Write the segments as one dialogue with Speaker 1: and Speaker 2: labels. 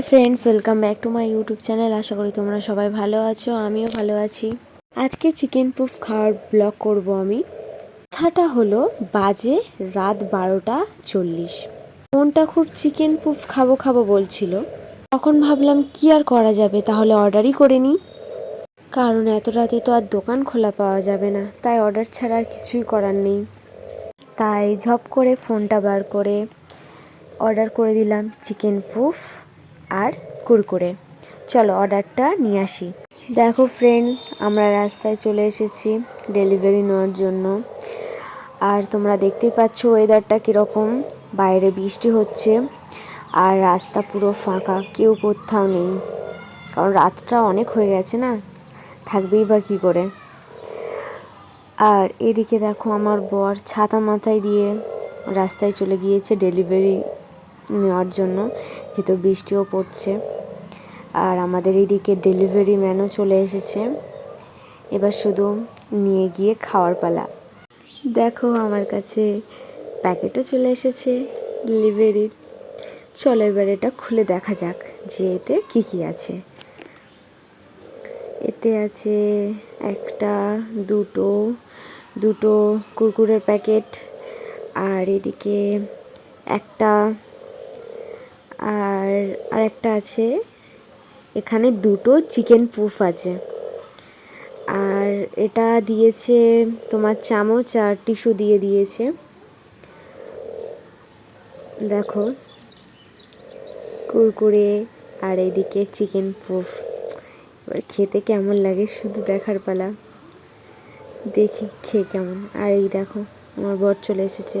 Speaker 1: Hi friends welcome back to my YouTube channel আশা করি তোমরা সবাই ভালো আছো, আমিও ভালো আছি। আজকে চিকেন পুফ খাওয়ার ব্লগ করব আমি। কথাটা হলো, বাজে রাত বারোটা চল্লিশ। মনটা খুব চিকেন পুফ খাব খাব বলছিল। তখন ভাবলাম, কি আর করা যাবে? তাহলে অর্ডারই করে নিই। কারণ এত রাতে তো আর দোকান খোলা পাওয়া যাবে না, তাই অর্ডার ছাড়া আর কিছুই করার নেই। তাই ঝপ করে ফোনটা বার করে অর্ডার করে দিলাম চিকেন পুফ আর কুরকুরে। চলো অর্ডারটা নিয়ে আসি। দেখো ফ্রেন্ডস আমরা রাস্তায় চলে এসেছি ডেলিভারি নেওয়ার জন্য। আর তোমরা দেখতেই পাচ্ছ ওয়েদারটা কীরকম। বাইরে বৃষ্টি হচ্ছে আর রাস্তা পুরো ফাঁকা, কেউ কোথাও নেই। কারণ রাতটা অনেক হয়ে গেছে না? থাকবেই বা কী করে? আর এদিকে দেখো আমার বর ছাতা মাথায় দিয়ে রাস্তায় চলে গিয়েছে ডেলিভারি নেওয়ার জন্য, যেহেতু বৃষ্টিও পড়ছে। আর আমাদের এইদিকে ডেলিভারি ম্যানও চলে এসেছে। এবার শুধু নিয়ে গিয়ে খাওয়ার পালা। দেখো, আমার কাছে প্যাকেটও চলে এসেছে ডেলিভারির চলো এবার এটা খুলে দেখা যাক যে এতে কী কী আছে। এতে আছে একটা, দুটো দুটো কুরকুরের প্যাকেট। আর এদিকে একটা আর আরেকটা আছে, এখানে দুটো চিকেন পুফ আছে। আর এটা দিয়েছে তোমার চামচ আর টিস্যু দিয়ে দিয়েছে। দেখো, কুরকুরে আর এদিকে চিকেন পুফ এবার খেতে কেমন লাগে শুধু দেখার পালা। দেখি খেয়ে কেমন। আর এই দেখো, আমার বর চলে এসেছে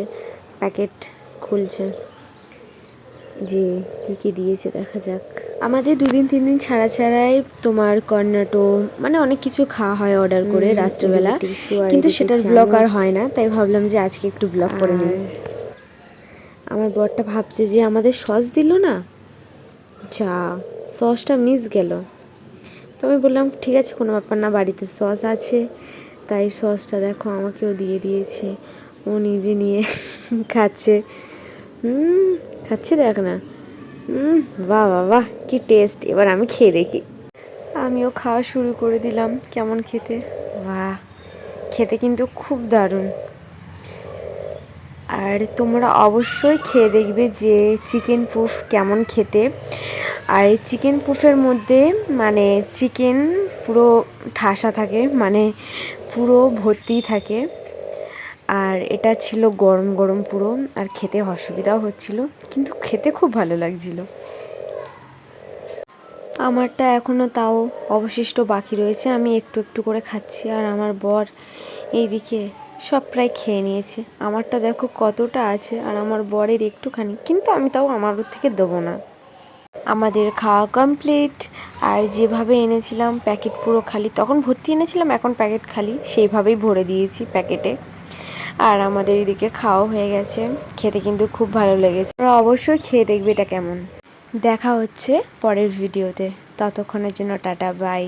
Speaker 1: প্যাকেট খুলছে। যে কী কী দিয়েছে দেখা যাক। আমাদের দুদিন তিন দিন ছাড়া ছাড়াই তোমার কর্নাটো মানে অনেক কিছু খাওয়া হয় অর্ডার করে রাত্রেবেলা। কিন্তু সেটার ব্লগ আর হয় না তাই ভাবলাম যে আজকে একটু ব্লগ করে নিই। আমার বরটা ভাবছে যে আমাদের সস দিল না? যা সসটা মিস গেল। তো আমি বললাম ঠিক আছে কোনো ব্যাপার না বাড়িতে সস আছে। তাই সসটা দেখো আমাকেও দিয়ে দিয়েছে। ও নিজে নিয়ে খাচ্ছে। হুম খাচ্ছে দেখ না। হুম বাহ বাহ বাহ কি টেস্ট এবার আমি খেয়ে দেখি। আমিও খাওয়া শুরু করে দিলাম কেমন খেতে? বাহ খেতে কিন্তু খুব দারুণ। আর তোমরা অবশ্যই খেয়ে দেখবে যে চিকেন পুফ কেমন খেতে। আর এই চিকেন পুফের মধ্যে মানে চিকেন পুরো ঠাসা থাকে মানে পুরো ভর্তি থাকে। আর এটা ছিল গরম গরম পুরো, আর খেতে অসুবিধাও হচ্ছিল, কিন্তু খেতে খুব ভালো লাগছিল। আমারটা এখনও তাও অবশিষ্ট বাকি রয়েছে, আমি একটু একটু করে খাচ্ছি, আর আমার বর এইদিকে সব প্রায় খেয়ে নিয়েছে। আমারটা দেখো কতটা আছে, আর আমার বরের একটুখানি, কিন্তু আমি তাও আমার থেকে দেবো না। আমাদের খাওয়া কমপ্লিট আর যেভাবে এনেছিলাম প্যাকেট পুরো খালি, তখন ভর্তি এনেছিলাম, এখন প্যাকেট খালি, সেইভাবেই ভরে দিয়েছি প্যাকেটে। আর আমাদের এদিকে খাওয়া হয়ে গেছে। খেতে কিন্তু খুব ভালো লেগেছে। তোমরা অবশ্যই খেয়ে দেখবে এটা কেমন। দেখা হচ্ছে পরের ভিডিওতে। ততক্ষণের জন্য টাটা বাই